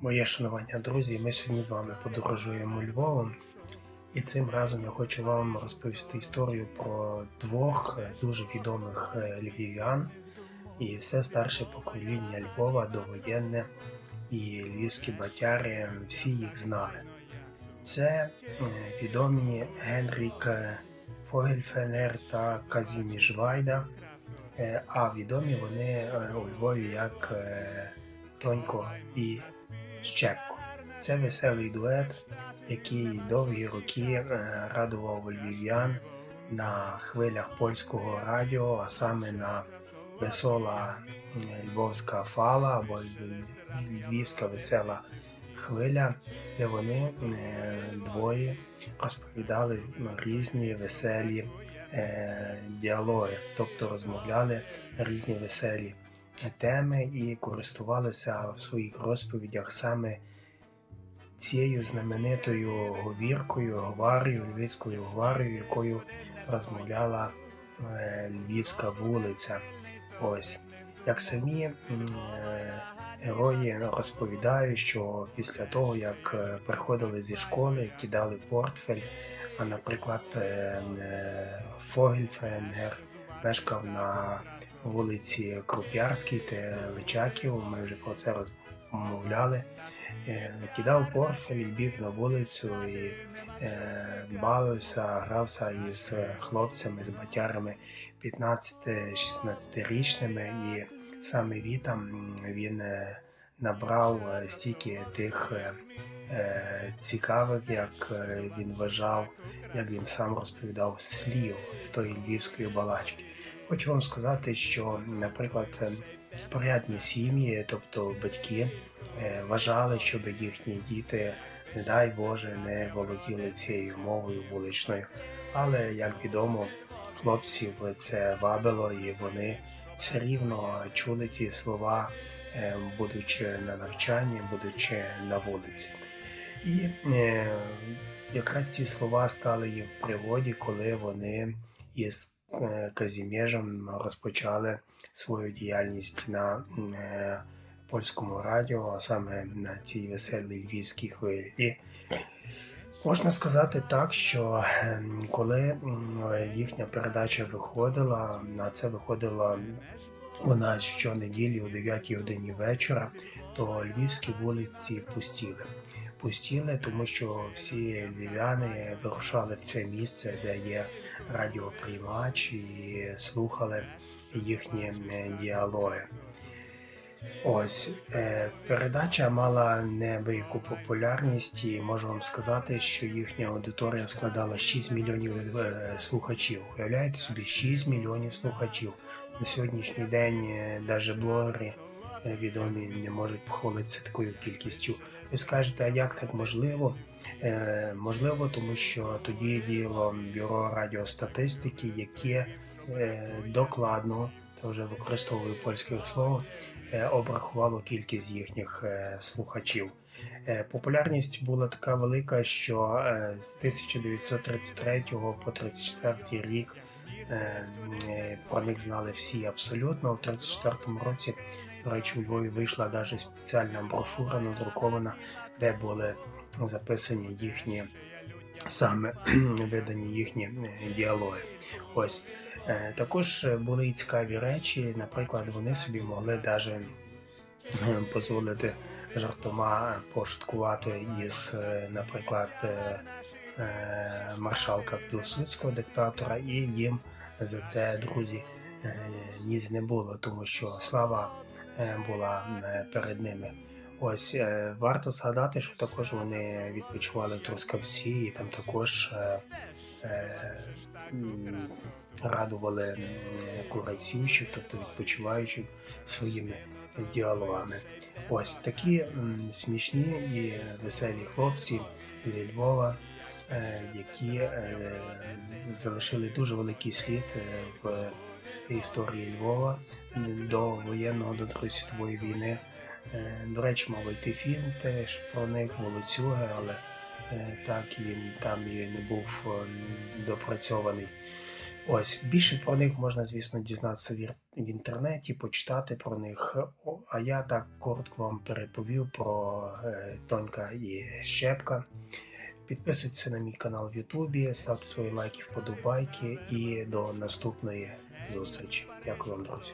Моє шанування, друзі, ми сьогодні з вами подорожуємо Львовом. І цим разом я хочу вам розповісти історію про двох е, дуже відомих е, львів'ян і все старше покоління Львова, довоєнне і львівські батяри, всі їх знали. Це відомі Генрік е, Фогельфенер та Казіміш Вайда, е, а відомі вони у Львові як Тонько і Щепко. Це веселий дует, який довгі роки е, радував львів'ян на хвилях польського радіо, а саме на весела львовська фала або львівська весела хвиля, де вони е, двоє розповідали різні веселі е, діалоги, тобто розмовляли різні веселі теми і користувалися в своїх розповідях саме цією знаменитою говіркою, говарою, львівською говарою, якою розмовляла е, львівська вулиця. Ось як самі е, герої розповідають, що після того, як е, приходили зі школи, кидали портфель, а наприклад, Фогельфенгер мешкав на вулиці Круп'ярській та Личаків, ми вже про це розмовляли. Е, Кидав портфель і біг на вулицю і е, бавився, грався із хлопцями, з батярами 15-16-річними, і саме вітам він е, набрав стільки тих цікавих, як він вважав, як він сам розповідав слів з тої львівської балачки. Хочу вам сказати, що, наприклад, е, порядні сім'ї, тобто батьки, е, вважали, щоб їхні діти, не дай Боже, не володіли цією мовою вуличною. Але, як відомо, хлопців це вабило, і вони все рівно чули ті слова, е, будучи на навчанні, будучи на вулиці. І якраз ці слова стали їм в пригоді, коли вони із Казімєжем розпочали свою діяльність на е, польському радіо, а саме на цій веселій львівській хвилі. Можна сказати так, що е, коли їхня передача виходила, на це виходила вона щонеділі о 9 годині вечора, то львівські вулиці пустіли. Пустіли, тому що всі львів'яни вирушали в це місце, де є радіоприймач, і слухали їхні діалоги. Ось е, передача мала неабияку популярність, і можу вам сказати, що їхня аудиторія складала 6 мільйонів е, слухачів. Уявляєте собі, 6 мільйонів слухачів. На сьогоднішній день навіть блогери е, відомі не можуть похвалитися такою кількістю. Ви скажете, а як так можливо? Е, можливо, тому що тоді діяло бюро радіостатистики, яке е, докладно, та вже використовую польське слово, е, обрахувало кількість їхніх е, слухачів. Е, Популярність була така велика, що е, з 1933 по 1934 рік е, про них знали всі абсолютно. У 1934 році, до речі, у Львові вийшла навіть спеціальна брошура надрукована, де були записані їхні саме видані їхні е, діалоги. Ось Е, також були і цікаві речі. Наприклад, вони собі могли навіть дозволити жартома пошуткувати із, е, наприклад, е, е, маршалка Пілсудського диктатора, і їм за це, друзі, е, ніс не було, тому що слава е, була е, перед ними. Ось е, варто згадати, що також вони відпочивали в Трускавці, і там також е, е, радували м, курайцючих, тобто відпочиваючих своїми діалогами. Ось такі смішні і веселі хлопці зі Львова, е, які е, залишили дуже великий слід е, в історії Львова до воєнного до Другої світової війни. Е, До речі, мав йти фільм теж про них Волоцюги, але е, так він там і не був е, допрацьований. Ось більше про них можна, звісно, дізнатися в, інтернеті, почитати про них. А я так коротко вам переповів про е, Тонька і Щепка. Підписуйтесь на мій канал в Ютубі, ставте свої лайки, вподобайки і до наступної зустрічі. Дякую вам, друзі.